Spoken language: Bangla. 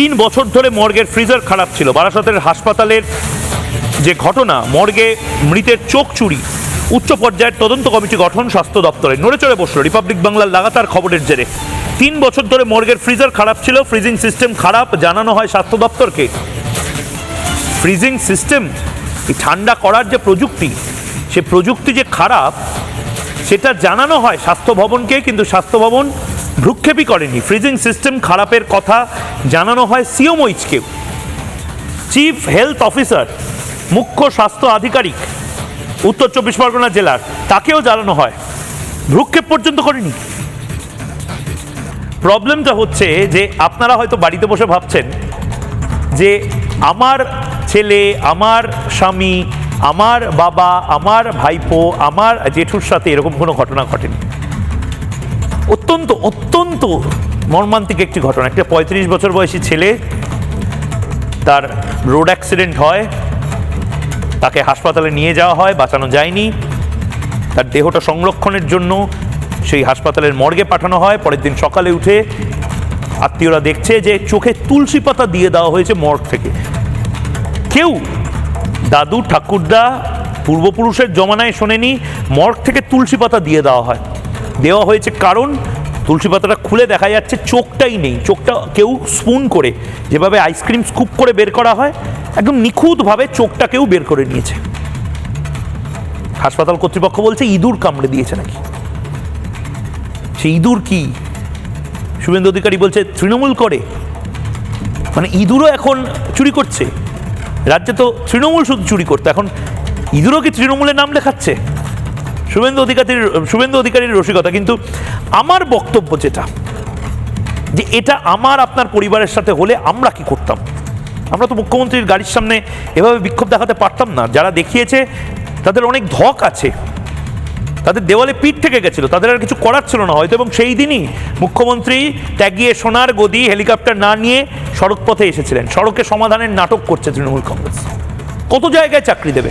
তিন বছর ধরে মর্গের ফ্রিজার খারাপ ছিল। বারাসতের হাসপাতালের যে ঘটনা, মর্গে মৃতের চোখ চুরি। উচ্চ পর্যায়ের তদন্ত কমিটি গঠন, স্বাস্থ্য দপ্তরে। নড়ে চড়ে বসল, রিপাবলিক বাংলার লাগাতার খবরের জেরে। তিন বছর ধরে মর্গের ফ্রিজার খারাপ ছিল ফ্রিজিং সিস্টেম খারাপ জানানো হয় স্বাস্থ্য দপ্তরকে। ফ্রিজিং সিস্টেম ঠান্ডা করার যে প্রযুক্তি, সে প্রযুক্তি যে খারাপ, সেটা জানানো হয় স্বাস্থ্য ভবনকে, কিন্তু স্বাস্থ্য ভবন ভ্রুক্ষেপই করেনি। ফ্রিজিং সিস্টেম খারাপের কথা জানানো হয় সিওমইচকেও চিফ হেলথ অফিসার, মুখ্য স্বাস্থ্য আধিকারিক, উত্তর চব্বিশ পরগনা জেলার, তাকেও জানানো হয়, ভ্রুক্ষেপ পর্যন্ত করেনি। প্রবলেমটা হচ্ছে যে আপনারা হয়তো বাড়িতে বসে ভাবছেন যে আমার ছেলে, আমার স্বামী, আমার বাবা, আমার ভাইপো, আমার জেঠুর সাথে এরকম কোনো ঘটনা ঘটেনি। অত্যন্ত অত্যন্ত মর্মান্তিক একটি ঘটনা। একটা পঁয়ত্রিশ বছর বয়সী ছেলে, তার রোড অ্যাক্সিডেন্ট হয়, তাকে হাসপাতালে নিয়ে যাওয়া হয়, বাঁচানো যায়নি। তার দেহটা সংরক্ষণের জন্য সেই হাসপাতালের মর্গে পাঠানো হয়। পরের দিন সকালে উঠে আত্মীয়রা দেখছে যে চোখে তুলসী পাতা দিয়ে দেওয়া হয়েছে মর্গ থেকে। কেউ, দাদু, ঠাকুরদা, পূর্বপুরুষের জমানায় শোনেনি, মর্গ থেকে তুলসী পাতা দিয়ে দেওয়া হয়। দেওয়া হয়েছে কারণ তুলসী পাতাটা খুলে দেখা যাচ্ছে চোখটাই নেই, চোখটা কেউ স্পুন করে যেভাবে আইসক্রিম স্কুপ করে বের করা হয়, একদম নিখুঁতভাবে চোখটা কেউ বের করে নিয়েছে। হাসপাতাল কর্তৃপক্ষ বলছে ইঁদুর কামড়ে দিয়েছে নাকি? সে ইঁদুর কি? শুভেন্দু অধিকারী বলছে তৃণমূল করে। মানে ইঁদুরও এখন চুরি করছে। রাজ্যে তো তৃণমূল শুধু চুরি করতো। এখন ইঁদুরও কি তৃণমূলের নাম লেখাচ্ছে? শুভেন্দু অধিকারীর শুভেন্দু অধিকারীর রসিকতা, কিন্তু আমার বক্তব্য যেটা, যে এটা আমার আপনার পরিবারের সাথে হলে আমরা কি করতাম? আমরা তো মুখ্যমন্ত্রীর গাড়ির সামনে এভাবে বিক্ষোভ দেখাতে পারতাম না। যারা দেখিয়েছে, তাদের অনেক ধক আছে। তাদের দেওয়ালে পিঠ থেকে গেছিল, তাদের আর কিছু করার ছিল না হয়তো, এবং সেই দিনই মুখ্যমন্ত্রী ত্যাগিয়ে সোনার গদি, হেলিকপ্টার না নিয়ে সড়ক পথে এসেছিলেন। সড়কে সমাধানের নাটক করছে তৃণমূল কংগ্রেস। কত জায়গায় চাকরি দেবে?